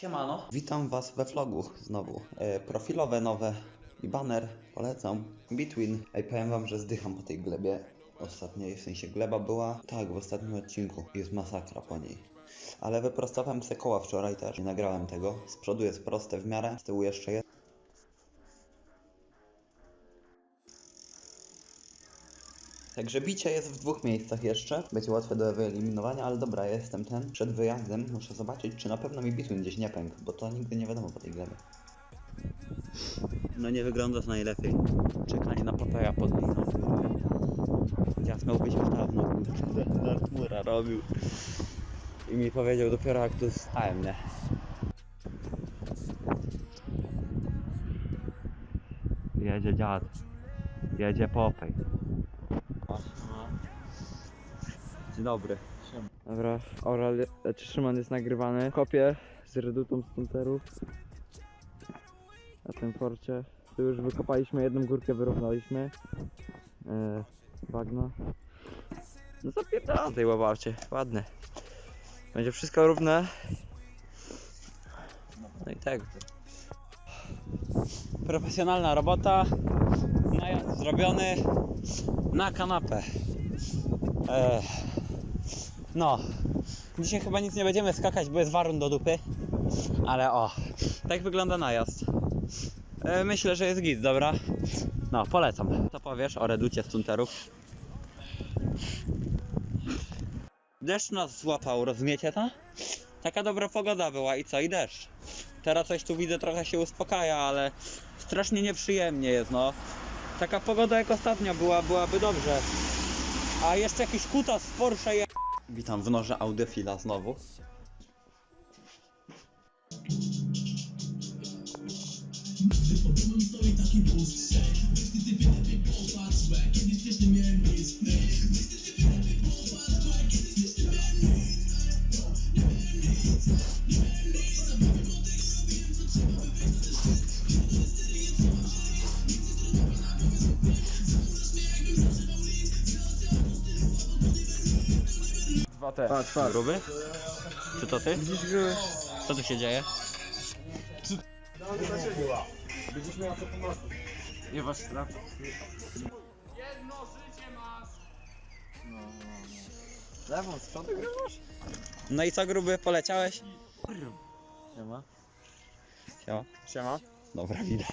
Siemano. Witam Was we vlogu znowu. E, profilowe nowe i baner. Polecam. Between. Ej, powiem Wam, że zdycham po tej glebie. Ostatnio, w sensie gleba była, tak, w ostatnim odcinku. Jest masakra po niej. Ale wyprostowałem se koła wczoraj też. Nie nagrałem tego. Z przodu jest proste w miarę, z tyłu jeszcze jest. Także bicie jest w dwóch miejscach jeszcze. Będzie łatwe do wyeliminowania, ale dobra, jestem ten. Przed wyjazdem muszę zobaczyć, czy na pewno mi bitwin gdzieś nie pękł, bo to nigdy nie wiadomo po tej glebie. No nie wygląda to najlepiej. Czekanie na papaja pod kurde. Dziad miał być już dawno. Dartmura robił. I mi powiedział dopiero jak tu stałem, nie? Jedzie dziad. Jedzie popej. Dzień dobry. Dobra, Oral, czy Szymon jest nagrywany. Kopię z redutą stunterów. Na tym forcie. Tu już wykopaliśmy jedną górkę, wyrównaliśmy. E, bagno. No zapierdalam tej łabacie, ładne. Będzie wszystko równe. No i tak. Profesjonalna robota. Najazd zrobiony na kanapę. E, no. Dzisiaj chyba nic nie będziemy skakać, bo jest warun do dupy. Ale o, tak wygląda najazd. E, myślę, że jest git, dobra? No, polecam. Co powiesz o reducie stunterów? Deszcz nas złapał, rozumiecie to? Taka dobra pogoda była i co? I deszcz. Teraz coś tu widzę, trochę się uspokaja, ale strasznie nieprzyjemnie jest, no. Taka pogoda jak ostatnio była, byłaby dobrze. A jeszcze jakiś kutas z Porsche je... Witam w noże Audefila znowu. Dwa te. Patrz, patrz. Gruby? Czy to ty? Widzisz gruby? Co tu się dzieje? Nie wasz strach. Lewą z przodu grywasz? No i co gruby, poleciałeś? Siema. Siema. Siema. Dobra, widać.